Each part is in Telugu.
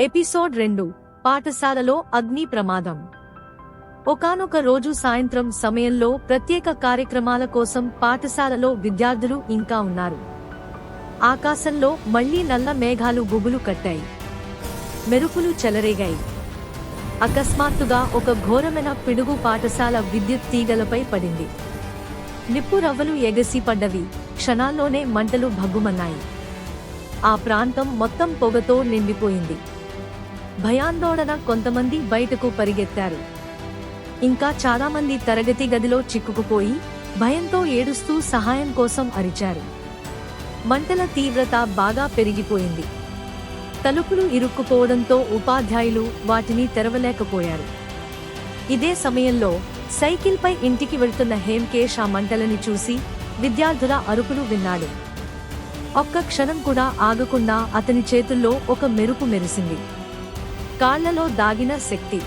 ఎపిసోడ్ రెండు పాఠశాలలో అగ్ని ప్రమాదం. ఒకానొక రోజు సాయంత్రం సమయంలో ప్రత్యేక కార్యక్రమాల కోసం పాఠశాలలో విద్యార్థులు ఇంకా ఉన్నారు. ఆకాశంలో మళ్ళీ నల్ల మేఘాలు గుబులు కట్టాయి. మెరుపులు చెలరేగాయి. అకస్మాత్తుగా ఒక ఘోరమైన పిడుగు పాఠశాల విద్యుత్ తీగలపై పడింది. నిప్పు రవ్వలు ఎగసి పడ్డవి. క్షణాల్లోనే మంటలు భగ్గుమన్నాయి. ఆ ప్రాంతం మొత్తం పొగతో నిండిపోయింది. భయాందోళన కొంతమంది బయటకు పరిగెత్తారు. ఇంకా చాలామంది తరగతి గదిలో చిక్కుకుపోయి భయంతో ఏడుస్తూ సహాయం కోసం అరిచారు. మంటల తీవ్రత బాగా పెరిగిపోయింది. తలుపులు ఇరుక్కుపోవడంతో ఉపాధ్యాయులు వాటిని తెరవలేకపోయారు. ఇదే సమయంలో సైకిల్పై ఇంటికి వెళ్తున్న హేమ్కేష్ ఆ మంటలని చూసి విద్యార్థుల అరుపులు విన్నాడు. ఒక్క క్షణం కూడా ఆగకుండా అతని చేతుల్లో ఒక మెరుపు మెరిసింది. కాళ్ళలో దాగిన శక్తి.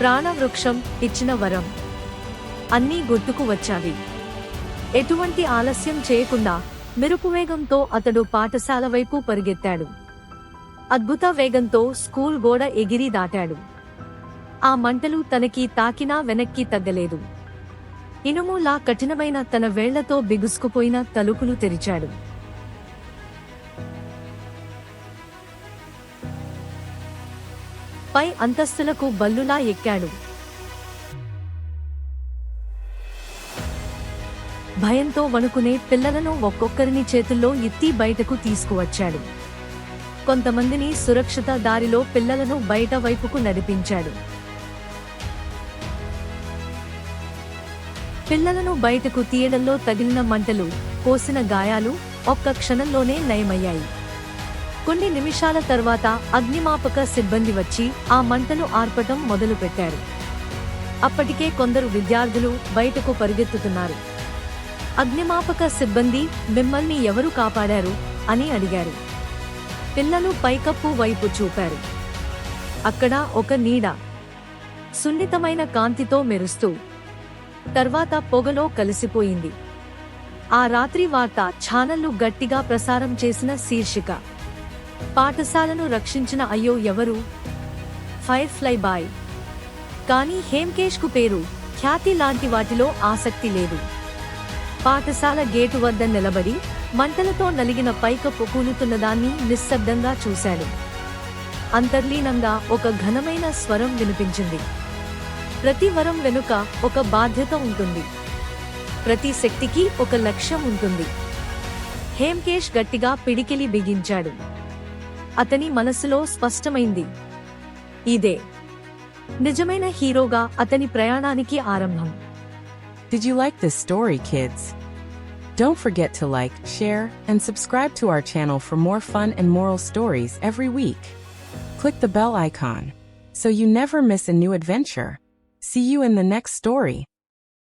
ప్రాణవృక్షం ఇచ్చిన వరం. అన్నీ గుర్తుకు వచ్చావి ఎటువంటి ఆలస్యం చేయకుండా మెరుపు వేగంతో అతడు పాఠశాల వైపు పరిగెత్తాడు. అద్భుత వేగంతో స్కూల్ గోడ ఎగిరి దాటాడు. ఆ మంటలు తనకి తాకినా వెనక్కి తగ్గలేదు. ఇనుములా కఠినమైన తన వేళ్ళతో బిగుసుకుపోయిన తలుపులు తెరిచాడు. పై అంతస్తులకు బల్లులా ఎక్కాడు. భయంతో వణుకునే పిల్లలను ఒక్కొక్కరిని చేతుల్లో ఎత్తి బయటకు తీసుకువచ్చాడు. కొంతమందిని సురక్షిత దారిలో పిల్లలను బయట వైపుకు నడిపించాడు. పిల్లలను బయటకు తీయడంలో తగిలిన మంటలు కోసిన గాయాలు ఒక్క క్షణంలోనే నయమయ్యాయి. కొన్ని నిమిషాల తర్వాత అగ్నిమాపక సిబ్బంది వచ్చి ఆ మంటను ఆర్పటం మొదలుపెట్టారు. అప్పటికే కొందరు విద్యార్థులు బయటకు పరిగెత్తుతున్నారు. అగ్నిమాపక సిబ్బంది మిమ్మల్ని ఎవరు కాపాడారు అని అడిగారు. పిల్లలు పైకప్పు వైపు చూపారు. అక్కడ ఒక నీడ సున్నితమైన కాంతితో మెరుస్తూ తర్వాత పొగలో కలిసిపోయింది. ఆ రాత్రి వార్త ఛానళ్ళు గట్టిగా ప్రసారం చేసిన శీర్షిక. పాఠశాలను రక్షించిన అయ్యో ఎవరు? Fire fly boy. కానీ హేమ్కేష్కు పేరు ఖ్యాతి లాంటి వాటిలో ఆసక్తి లేదు. పాఠశాల గేటు వద్ద నిలబడి మంటలతో నలిగిన పైకప్పు కూలుతున్నదాన్ని నిశ్శబ్దంగా చూశాడు. అంతర్లీనంగా ఒక ఘనమైన స్వరం వినిపించింది. ప్రతి వరం వెనుక ఒక బాధ్యత ఉంటుంది. ప్రతి శక్తికి ఒక లక్ష్యం ఉంటుంది. హేమ్కేష్ గట్టిగా పిడికిలి బిగించాడు. అతని మనసులో స్పష్టమైంది ఇదే నిజమైన హీరోగా అతని ప్రయాణానికి ఆరంభం Did you like this story, kids? Don't forget to like, share, and subscribe to our channel for more fun and moral stories every week. Click the bell icon so you never miss a new adventure. See you in the next story.